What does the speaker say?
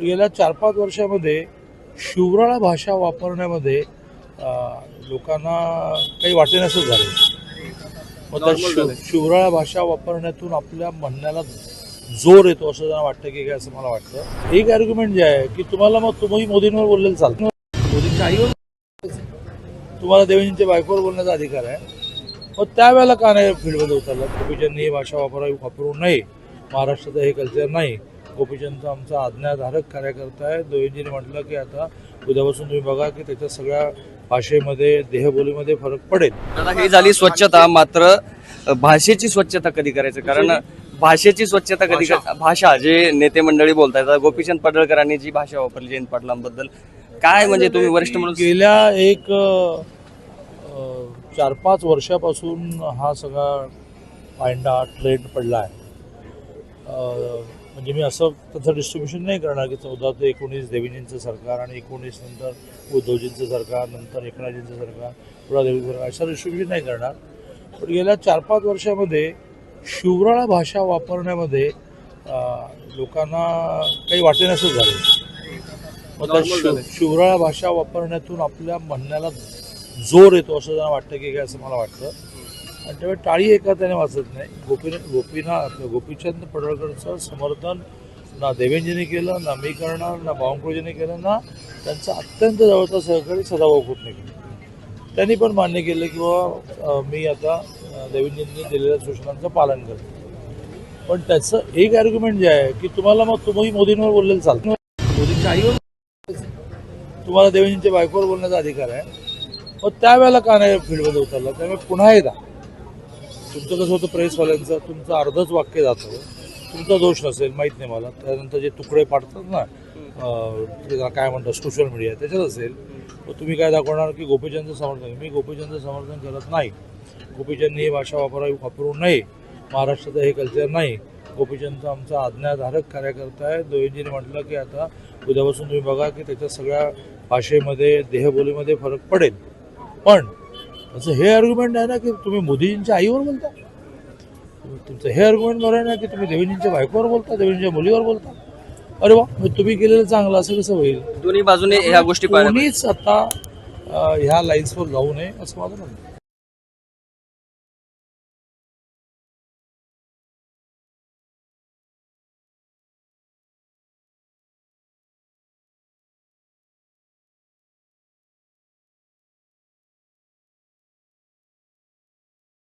गेल्या चार पाच वर्षामध्ये शिवराळा भाषा वापरण्यामध्ये लोकांना काही वाटेनासच झाले. मग त्या शिव- शिवराळा भाषा वापरण्यातून आपल्या म्हणण्याला जोर येतो असं त्यांना वाटतं की काय असं मला वाटतं. एक आर्ग्युमेंट जे आहे की तुम्हाला मग तुम्ही मोदींवर बोललेलं चालतं. मोदींच्या आईवर तुम्हाला देवेंद्रच्या बायकोवर बोलण्याचा अधिकार आहे. मग त्यावेळेला का नाही फील्डमध्ये उतरला गोपीचंदनी ही भाषा वापरावी वापरू नये. महाराष्ट्राचं हे कल्चर नाही. गोपीचंदचा आमचा आज्ञाधारक कार्यकर्ता आहे. देवेंद्रजीने म्हटलं की आता उद्यापासून तुम्ही बघा की त्याच्या सगळ्या भाषेमध्ये देहबोलीमध्ये फरक पडेल. दादा ही झाली स्वच्छता. मात्र भाषेची स्वच्छता कधी करायचं? कारण भाषेची स्वच्छता कधी भाषा. जे नेते मंडळी बोलतायत आता गोपीचंद पडळकरांनी जी भाषा वापरली जयंत पाटलांबद्दल काय म्हणजे तुम्ही वरिष्ठ म्हणून गेल्या एक चार पाच वर्षापासून हा सगळा पायंडा ट्रेंड पडला आहे. म्हणजे मी असं त्याचं डिस्ट्रीब्युशन नाही करणार की चौदा ते एकोणीस देवीजींचं सरकार आणि एकोणीस नंतर उद्धवजींचं सरकार नंतर एकनाथजींचं सरकार पुढा देवीचं सरकार असं डिस्ट्रीब्युशन नाही करणार. पण गेल्या चार पाच वर्षामध्ये शिवराळा भाषा वापरण्यामध्ये लोकांना काही वाटेनासच झाले. मग शिव- शिवराळ भाषा वापरण्यातून आपल्या म्हणण्याला जोर येतो असं त्यांना वाटतं की काय असं मला वाटतं. आणि त्यामुळे टाळी एका त्याने वाचत नाही. गोपी गोपीनाथ गोपीचंद पडळकरचं समर्थन ना देवेंजीनी केलं ना मी करणार ना बावनकुळेजीने केलं ना त्यांचा अत्यंत जवळचा सहकारी सदाभाऊ खोटने केलं. त्यांनी पण मान्य केलं की बाबा मी आता अं, देवेंजींनी दिलेल्या सूचनांचं पालन करतो. पण त्याचं एक आर्ग्युमेंट जे आहे की तुम्हाला मग तुम्ही मोदींवर बोललेलं चालतं. मोदींच्या आईवर तुम्हाला देवेंद्रच्या बायकोवर बोलण्याचा अधिकार आहे. मग त्यावेळेला का नाही फील्डमध्ये उतरला? त्यामुळे पुन्हा एकदा तुमचं कसं होतं प्रेसवाल्यांचं? तुमचं अर्धच वाक्य जातं. तुमचा दोष नसेल माहीत नाही मला. त्यानंतर जे तुकडे पाडतात ना अं, ते काय म्हणतात सोशल मीडिया त्याच्यात असेल. तर तुम्ही काय दाखवणार की गोपीचंदचं समर्थन? मी गोपीचंदचं समर्थन करत नाही. गोपीचंदनी ही भाषा वापरावी वापरू नये. महाराष्ट्राचं हे कल्चर नाही. गोपीचंदचा आमचा आज्ञाधारक कार्यकर्ता आहे. देवेंजीने म्हटलं की आता उद्यापासून तुम्ही बघा की त्याच्या सगळ्या भाषेमध्ये देहबोलीमध्ये फरक पडेल. पण असं हे आर्ग्युमेंट आहे ना की तुम्ही मोदीजींच्या आईवर बोलता? तुमचं हे आर्ग्युमेंट बरं आहे ना की तुम्ही देवेंजींच्या बायकोवर बोलता देवेंजीच्या मुलीवर बोलता? अरे वा तुम्ही केलेलं चांगलं असं कसं होईल? दोन्ही बाजूने ह्या गोष्टी कोणीच आता ह्या लाईन्सवर जाऊ नये असं माझं म्हणणं.